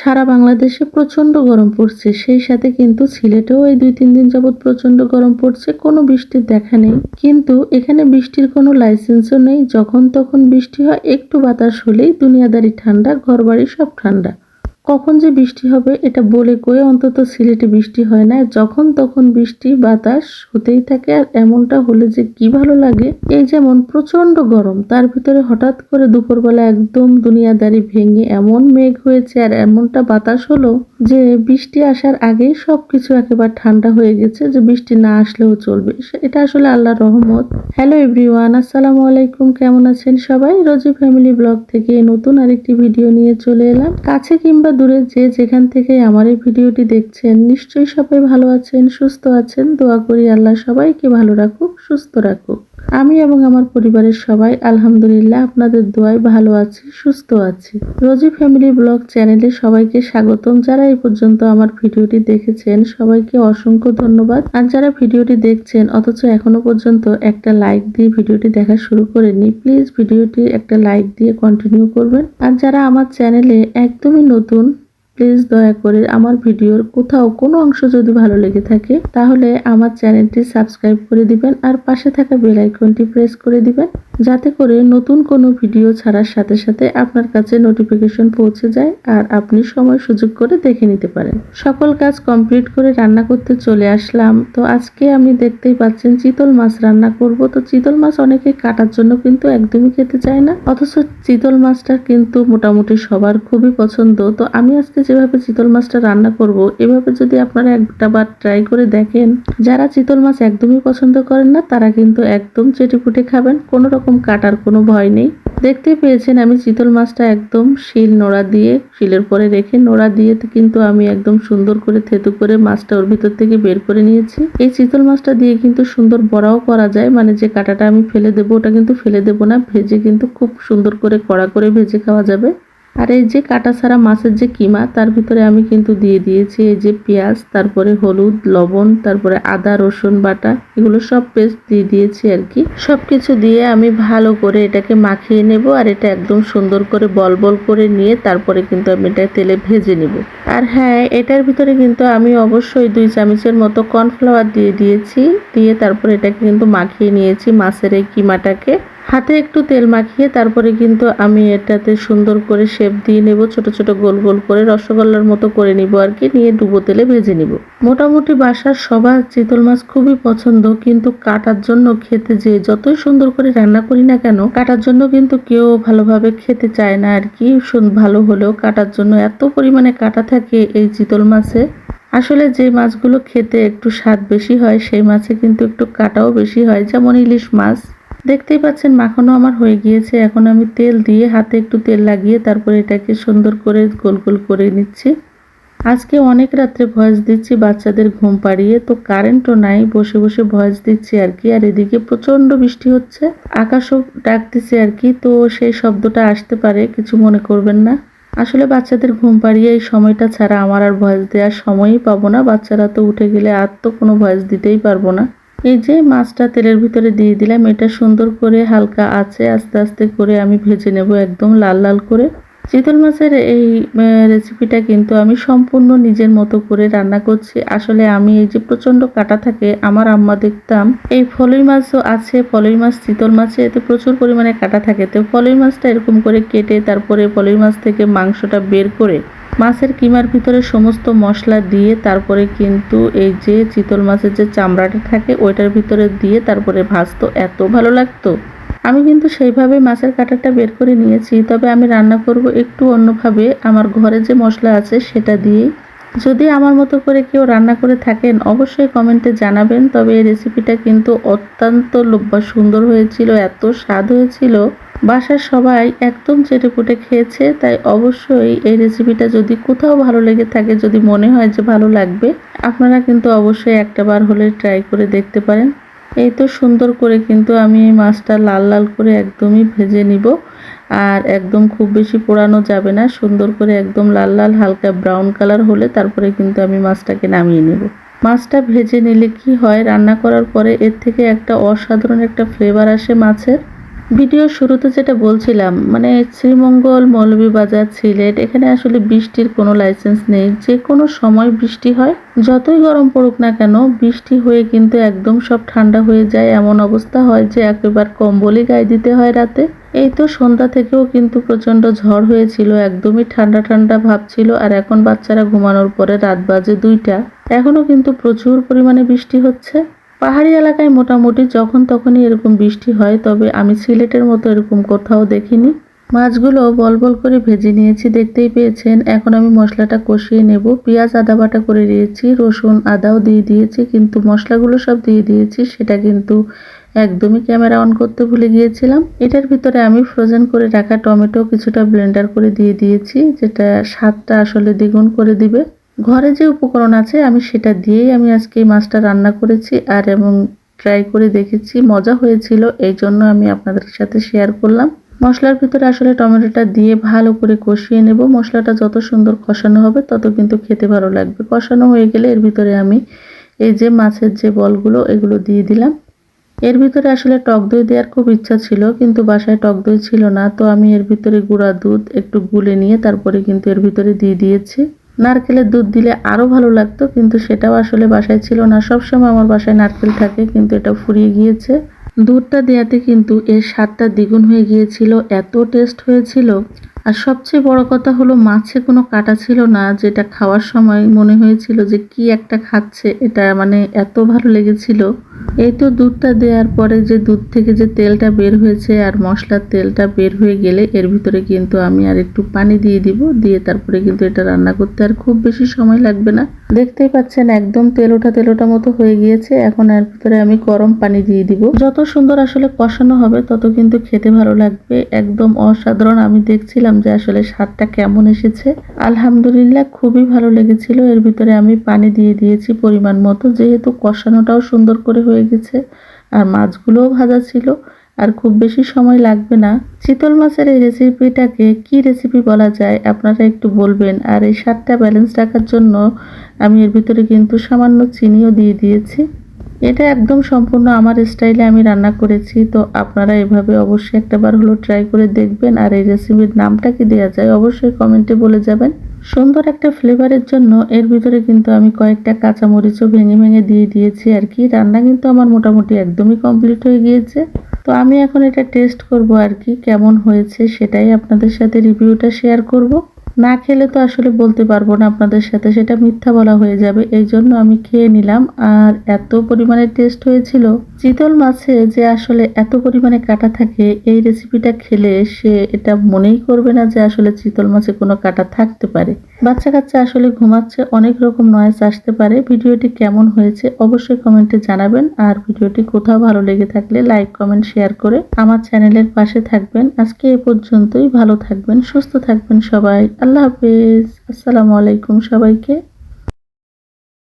সারা বাংলাদেশে প্রচণ্ড গরম পড়ছে। সেই সাথে কিন্তু সিলেটেও এই দুই তিন দিন যাবৎ প্রচণ্ড গরম পড়ছে। কোনো বৃষ্টির দেখা নেই। কিন্তু এখানে বৃষ্টির কোনো লাইসেন্সও নেই। যখন তখন বৃষ্টি হয়, একটু বাতাস হলেই দুনিয়াদারি ঠান্ডা, ঘরবাড়ি সব ঠান্ডা। কখন যে বৃষ্টি হবে এটা বলে কয়ে অন্তত সিলেটে বৃষ্টি হয় না। যখন তখন বৃষ্টি, বাতাস হতেই থাকে আর এমনটা হলে যে কি ভালো লাগে। এই যেমন প্রচণ্ড গরম, তার ভিতরে হঠাৎ করে দুপুরবেলা একদম দুনিয়াদারি ভেঙে এমন মেঘ হয়েছে আর এমনটা বাতাস হলো যে বৃষ্টি আসার আগেই সবকিছু একেবারে ঠান্ডা হয়ে গেছে যে বৃষ্টি না আসলেও চলবে। এটা আসলে আল্লাহ রহমত। হ্যালো এভরিওয়ান, আসসালামু আলাইকুম। কেমন আছেন সবাই? রোজি ফ্যামিলি ব্লগ থেকে নতুন আরেকটি ভিডিও নিয়ে চলে এলাম। কাছে কিংবা দূরে যে যেখান থেকে আমার এই ভিডিওটি দেখছেন, নিশ্চয়ই সবাই ভালো আছেন, সুস্থ আছেন। দোয়া করি আল্লাহ সবাইকে ভালো রাখুক, সুস্থ রাখুক। আমি এবং আমার পরিবারের সবাই আলহামদুলিল্লাহ আপনাদের দোয়ায় ভালো আছি, সুস্থ আছি। রোজি ফ্যামিলি ব্লগ চ্যানেলে সবাইকে স্বাগতম। যারা এই পর্যন্ত আমার ভিডিওটি দেখেছেন, সবাইকে অসংখ্য ধন্যবাদ। আর যারা ভিডিওটি দেখছেন, অথচ এখনও পর্যন্ত একটা লাইক দিয়ে ভিডিওটি দেখা শুরু করেনি প্লিজ ভিডিওটি একটা লাইক দিয়ে কন্টিনিউ করবেন। আর যারা আমার চ্যানেলে একদমই নতুন প্লিজ দয়া করে আমার ভিডিওর কোথাও কোনো অংশ যদি ভালো লেগে থাকে, তাহলে আমার চ্যানেলটি সাবস্ক্রাইব করে দিবেন আর পাশে থাকা বেল আইকনটি প্রেস করে দিবেন, যাতে করে নতুন কোনো ভিডিও ছাড়ার সাথে সাথে আপনার কাছে নোটিফিকেশন পৌঁছে যায় আর আপনি সময় সুযোগ করে দেখে নিতে পারেন। সকল কাজ কমপ্লিট করে রান্না করতে চলে আসলাম। তো আজকে আমি দেখতেই পাচ্ছেন চিতল মাছ রান্না করব। তো চিতল মাছ অনেকে কাটার জন্য কিন্তু একদমই খেতে চায় না। অথচ চিতল মাছটা কিন্তু মোটামুটি সবার খুবই পছন্দ। তো আমি আজকে যেভাবে চিতল মাছটা রান্না করব, এভাবে যদি আপনারা একটা বার ট্রাই করে দেখেন, যারা চিতল মাছ একদমই পছন্দ করেন না, তারা কিন্তু একদম চেটেপুটে খাবেন, কোনো রকম কাটার কোনো ভয় নেই। দেখতে পেয়েছেন আমি চিতল মাছটা একদম শিল নোড়া দিয়ে, শিলের পরে রেখে নোড়া দিয়ে কিন্তু আমি একদম সুন্দর করে থেতু করে মাছটা ওর ভিতর থেকে বের করে নিয়েছি। এই চিতল মাছটা দিয়ে কিন্তু সুন্দর বড়াও করা যায় মানে যে কাটাটা আমি ফেলে দেবো, ওটা কিন্তু ফেলে দেবো না, ভেজে কিন্তু খুব সুন্দর করে কড়া করে ভেজে খাওয়া যাবে। আর এই যে কাটা ছাড়া মাছের যে কিমা, তার ভিতরে আমি কিন্তু দিয়ে দিয়েছি এই যে পেঁয়াজ, তারপরে হলুদ, লবণ, তারপরে আদা, রসুন বাটা, এগুলো সব পেস্ট দিয়ে দিয়েছি আর কি। সব কিছু দিয়ে আমি ভালো করে এটাকে মাখিয়ে নেব আর এটা একদম সুন্দর করে বল বল করে নিয়ে তারপরে কিন্তু আমি এটা তেলে ভেজে নেব। আর হ্যাঁ এটার ভিতরে কিন্তু আমি অবশ্যই দুই চামচের মতো কর্নফ্লাওয়ার দিয়ে দিয়েছি, দিয়ে তারপরে এটাকে কিন্তু মাখিয়ে নিয়েছি মাছের এই কিমাটাকে। হাতে একটু তেল মাখিয়ে তারপরে কিন্তু আমি এটাতে সুন্দর করে শেপ দিয়ে নেব, ছোট ছোট গোল গোল করে রসগোল্লার মতো করে নিব আর কি, নিয়ে ডুবো তেলে ভেজে নিব। মোটামুটি বাসার সবার চিতল মাছ খুবই পছন্দ, কিন্তু কাটার জন্য খেতে যে যতই সুন্দর করে রান্না করি না কেন, কাটার জন্য কিন্তু কেউ ভালোভাবে খেতে চায় না আর কি ভালো হলেও কাটার জন্য এত পরিমাণে কাটা থাকে এই চিতল মাছে। আসলে যে মাছগুলো খেতে একটু স্বাদ বেশি হয়, সেই মাছে কিন্তু একটু কাটাও বেশি হয়, যেমন ইলিশ মাছ। দেখতেই পাচ্ছেন, মাখানো আমার হয়ে গিয়েছে। এখন আমি তেল দিয়ে হাতে একটু তেল লাগিয়ে তারপরে এটাকে সুন্দর করে গোল গোল করে নিচ্ছি। আজকে অনেক রাত্রে ভয়েস দিচ্ছি, বাচ্চাদের ঘুম পাড়িয়ে। তো কারেন্টও নাই, বসে বসে ভয়েস দিচ্ছি আর কি। আর এদিকে প্রচণ্ড বৃষ্টি হচ্ছে, আকাশও ডাকতেছে আর কি। তো সেই শব্দটা আসতে পারে, কিছু মনে করবেন না। আসলে বাচ্চাদের ঘুম পাড়িয়ে এই সময়টা ছাড়া আমার আর ভয়েস দেওয়ার সময়ই পাবো না। বাচ্চারা তো উঠে গেলে আর তো কোনো ভয়েস দিতেই পারব না। এই যে মাছটা তেলের ভিতরে দিয়ে দিলাম, এটা সুন্দর করে হালকা আছে, আস্তে আস্তে করে আমি ভেজে নেব একদম লাল লাল করে। চিতল মাছের এই রেসিপিটা কিন্তু আমি সম্পূর্ণ নিজের মতো করে রান্না করছি। আসলে আমি এই যে প্রচণ্ড কাটা থাকে, আমার আম্মা দেখতাম, এই ফলই মাছও আছে ফলই মাছ চিতল মাছে এতে প্রচুর পরিমাণে কাটা থাকে। তো ফলই মাছটা এরকম করে কেটে তারপরে ফলই মাছ থেকে মাংসটা বের করে মাছের কিমার ভিতরে সমস্ত মশলা দিয়ে তারপরে কিন্তু এই যে চিতল মাছের যে চামড়াটা থাকে, ওইটার ভিতরে দিয়ে তারপরে ভাজতো। এত ভালো লাগতো। আমি কিন্তু সেইভাবে মাছের কাঁটাটা বের করে নিয়েছি, তবে আমি রান্না করব একটু অন্যভাবে। আমার ঘরে যে মশলা আছে সেটা দিয়েই। যদি আমার মতো করে কেউ রান্না করে থাকেন, অবশ্যই কমেন্টে জানাবেন, তবে এই রেসিপিটা কিন্তু অত্যন্ত লোভ্য সুন্দর হয়েছিল, এত স্বাদ হয়েছিল। বাসার সবাই একদম চেটেপুটে খেয়েছে, তাই অবশ্যই এই রেসিপিটা যদি কোথাও ভালো লেগে থাকে, যদি মনে হয় যে ভালো লাগবে, আপনারা কিন্তু অবশ্যই একটা বার হলে ট্রাই করে দেখতে পারেন। এই তো সুন্দর করে কিন্তু আমি এই মাছটা লাল লাল করে একদমই ভেজে নিব। আর একদম খুব বেশি পোড়ানো যাবে না, সুন্দর করে একদম লাল লাল, হালকা ব্রাউন কালার হলে তারপরে কিন্তু আমি মাছটাকে নামিয়ে নেব। মাছটা ভেজে নিলে কি হয়, রান্না করার পরে এর থেকে একটা অসাধারণ একটা ফ্লেভার আসে মাছের। ভিডিওর শুরুতে যেটা বলছিলাম মানে শ্রীমঙ্গল মৌলভীবাজার সিলেট, এখানে আসলে বৃষ্টির কোনো লাইসেন্স নেই। যে কোনো সময় বৃষ্টি হয়, যতই গরম পড়ুক না কেন, বৃষ্টি হয়ে কিন্তু একদম সব ঠান্ডা হয়ে যায়। এমন অবস্থা হয় যে একেবার কম্বলই গায়ে দিতে হয় রাতে। এই তো সন্ধ্যা থেকেও কিন্তু প্রচণ্ড ঝড় হয়েছিল, একদমই ঠান্ডা ঠান্ডা ভাব ছিল, আর এখন বাচ্চারা ঘুমানোর পরে রাত বাজে দুইটা। এখনও কিন্তু প্রচুর পরিমাণে বৃষ্টি হচ্ছে। পাহাড়ি এলাকায় মোটামুটি যখন তখনই এরকম বৃষ্টি হয়, তবে আমি সিলেটের মতো এরকম কোথাও দেখিনি। মাছগুলো বল বল করে ভেজে নিয়েছি, দেখতেই পেয়েছেন। এখন আমি মশলাটা কষিয়ে নেব। পেঁয়াজ, আদা বাটা করে দিয়েছি, রসুন, আদাও দিয়ে দিয়েছি, কিন্তু মশলাগুলো সব দিয়ে দিয়েছি, সেটা কিন্তু একদমই ক্যামেরা অন করতে ভুলে গিয়েছিলাম। এটার ভিতরে আমি ফ্রোজেন করে রাখা টমেটো কিছুটা ব্লেন্ডার করে দিয়ে দিয়েছি, যেটা স্বাদটা আসলে দ্বিগুণ করে দিবে। ঘরে যে উপকরণ আছে, আমি সেটা দিয়েই আমি আজকে এই মাছটা রান্না করেছি আর এবং ট্রাই করে দেখেছি। মজা হয়েছিল, এই জন্য আমি আপনাদের সাথে শেয়ার করলাম। মশলার ভিতরে আসলে টমেটোটা দিয়ে ভালো করে কষিয়ে নেব। মশলাটা যত সুন্দর কষানো হবে, তত কিন্তু খেতে ভালো লাগবে। কষানো হয়ে গেলে এর ভিতরে আমি এই যে মাছের যে বলগুলো, এগুলো দিয়ে দিলাম। এর ভিতরে আসলে টক দই দেওয়ার খুব ইচ্ছা ছিল, কিন্তু বাসায় টক দই ছিল না। তো আমি এর ভিতরে গুঁড়া দুধ একটু গুলে নিয়ে তারপরে কিন্তু এর ভিতরে দিয়ে দিয়েছি। নারকেলের দুধ দিলে আরও ভালো লাগতো, কিন্তু সেটাও আসলে বাসায় ছিল না। সবসময় আমার বাসায় নারকেল থাকে, কিন্তু এটা ফুরিয়ে গিয়েছে। দুধটা দেওয়াতে কিন্তু এর স্বাদটা দ্বিগুণ হয়ে গিয়েছিল। এত টেস্ট হয়েছিল আর সবচেয়ে বড় কথা হলো, মাছে কোনো কাটা ছিল না, যেটা খাওয়ার সময় মনে হয়েছিল যে কি একটা খাচ্ছে, এটা মানে এত ভালো লেগেছিল। এই তো দুধটা দেওয়ার পরে যে দুধ থেকে যে তেলটা বের হয়েছে আর মশলার তেলটা বের হয়ে গেলে এর ভিতরে কিন্তু আমি আর একটু পানি দিয়ে দিব, দিয়ে তারপরে কিন্তু এটা রান্না করতে আর খুব বেশি সময় লাগবে না। দেখতেই পাচ্ছেন একদম তেল ওঠা তেল ওঠা মতো হয়ে গিয়েছে, এখন এর ভিতরে আমি গরম পানি দিয়ে দিব। যত সুন্দর আসলে কষানো হবে, তত কিন্তু খেতে ভালো লাগবে, একদম অসাধারণ, আমি দেখছিলাম যে আসলে স্বাদটা কেমন এসেছে। আলহামদুলিল্লাহ খুবই ভালো লেগেছিল। এর ভিতরে আমি পানি দিয়ে দিয়েছি পরিমাণ মতো, যেহেতু কষানোটাও সুন্দর করে হয়ে গেছে। আর মাছগুলোও ভাজা ছিল। আর খুব বেশি সময় লাগবে না। চিতল মাছের এই রেসিপিটাকে কি রেসিপি বলা যায় আপনারা একটু বলবেন। আর এই স্বাদটা ব্যালেন্স রাখার জন্য আমি এর ভিতরে কিন্তু সামান্য চিনিও দিয়ে দিয়েছি। এটা একদম সম্পূর্ণ আমার স্টাইলে আমি রান্না করেছি, তো আপনারা এভাবে অবশ্যই একটাবার হলো ট্রাই করে দেখবেন। আর এই রেসিপির নামটা কি দেওয়া যায় অবশ্যই কমেন্টে বলে যাবেন। সুন্দর একটা ফ্লেভারের জন্য এর ভিতরে কিন্তু আমি কয়েকটা কাঁচামরিচও ভেঙে ভেঙে দিয়ে দিয়েছি আর কি। রান্না কিন্তু আমার মোটামুটি একদমই কমপ্লিট হয়ে গিয়েছে। তো আমি এখন এটা টেস্ট করব আর কি, কেমন হয়েছে সেটাই আপনাদের সাথে রিভিউটা শেয়ার করব। না খেলে তো আসলে বলতে পারব না আপনাদের সাথে, সেটা মিথ্যা বলা হয়ে যাবে এই জন্য আমি খেয়ে নিলাম। আর এত পরিমাণে টেস্ট হয়েছিল চিতল মাছে যে আসলে এত পরিমাণে কাটা থাকে, এই রেসিপিটা খেলে সে এটা মনেই করবে না যে আসলে চিতল মাছে কোনো কাটা থাকতে পারে। বাচ্চা কাচ্চা আসলে ঘুমাচ্ছে, অনেক রকম নয়েস আসতে পারে। ভিডিওটি কেমন হয়েছে অবশ্যই কমেন্টে জানাবেন। আর ভিডিওটি কোথাও ভালো লেগে থাকলে লাইক কমেন্ট শেয়ার করে আমার চ্যানেলের পাশে থাকবেন। আজকে এ পর্যন্তই, ভালো থাকবেন, সুস্থ থাকবেন সবাই। আল্লাহ হাফিজ। আসসালামু আলাইকুম সবাইকে।